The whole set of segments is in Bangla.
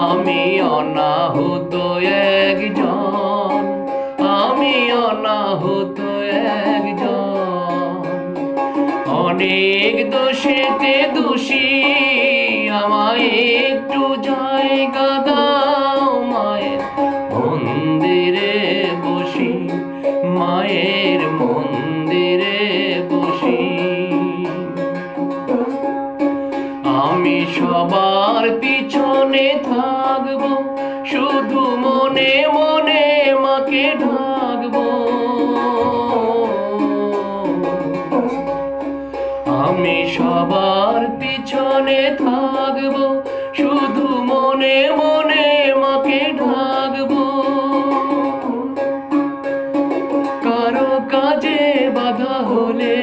আমি অনাহুত একজন আমি অনাহুত একজন। অনেক দোষেতে দোষী, আমায় একটু জায়গা দাও, মায়ের মন্দিরে আমি সবার পিছনে থাকব, শুধু মনে মনে মাকে ডাকবো। আমি সবার পিছনে থাকব, শুধু মনে মনে মাকে ডাকবো। কারও কাজে বাধা হলে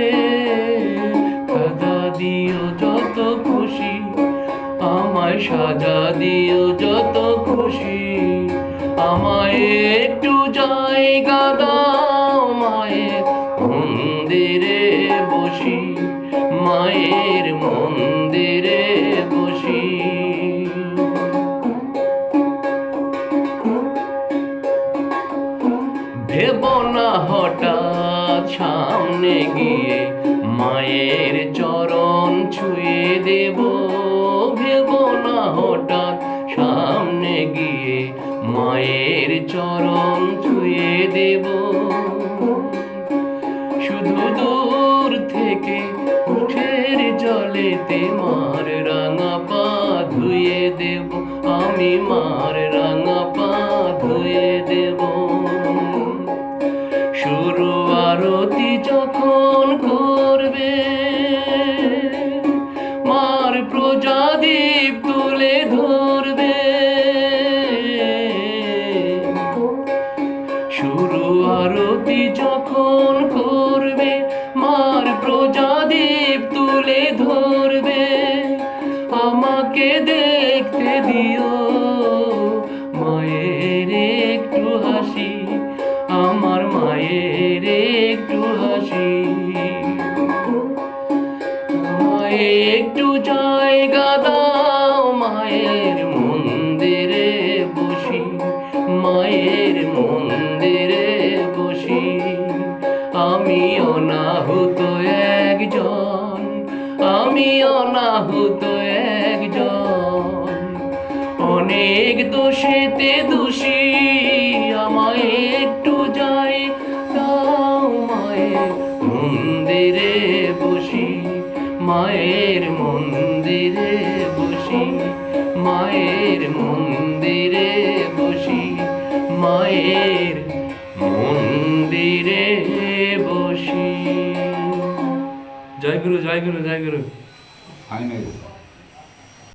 দিও যত খুশি। আমায় সাজা দিও যত খুশি। আমায় একটু জায়গা দাও, মায়ের মন্দিরে বসি। মায়ের মন্দিরে বসি। ভেব না হঠাৎ সামনে গিয়ে, মায়ের চরণ ছুঁয়ে দেব। মায়ের চরণ ছুঁয়ে দেব। শুধু দূর থেকে উঠের জলেতে মার রাঙা পা ধুয়ে দেব। আমি মার রাঙা পা ধুয়ে দেব। শুরু আরতি যখন করবে, মার প্রজাদীপ তুলে ধরবে। আরতি যখন করবে, মার প্রজাদীপ তুলে ধরবে। আমাকে দেখতে দিও, মায়ের একটু হাসি, আমার মায়ের একটু হাসি। একটু জায়গা দাও, মায়ের মন্দিরে বসি, মায়ের মন্দিরে আমি অনাহুত একজন। অনেক দোষেতে দোষী, আমায় একটু যাই দাও মায়ের মন্দিরে বসি। মায়ের মন্দিরে বসি, মায়ের মন্দিরে বসি। মায়ের జై గురు జై గురు జై గురు. ఆయన.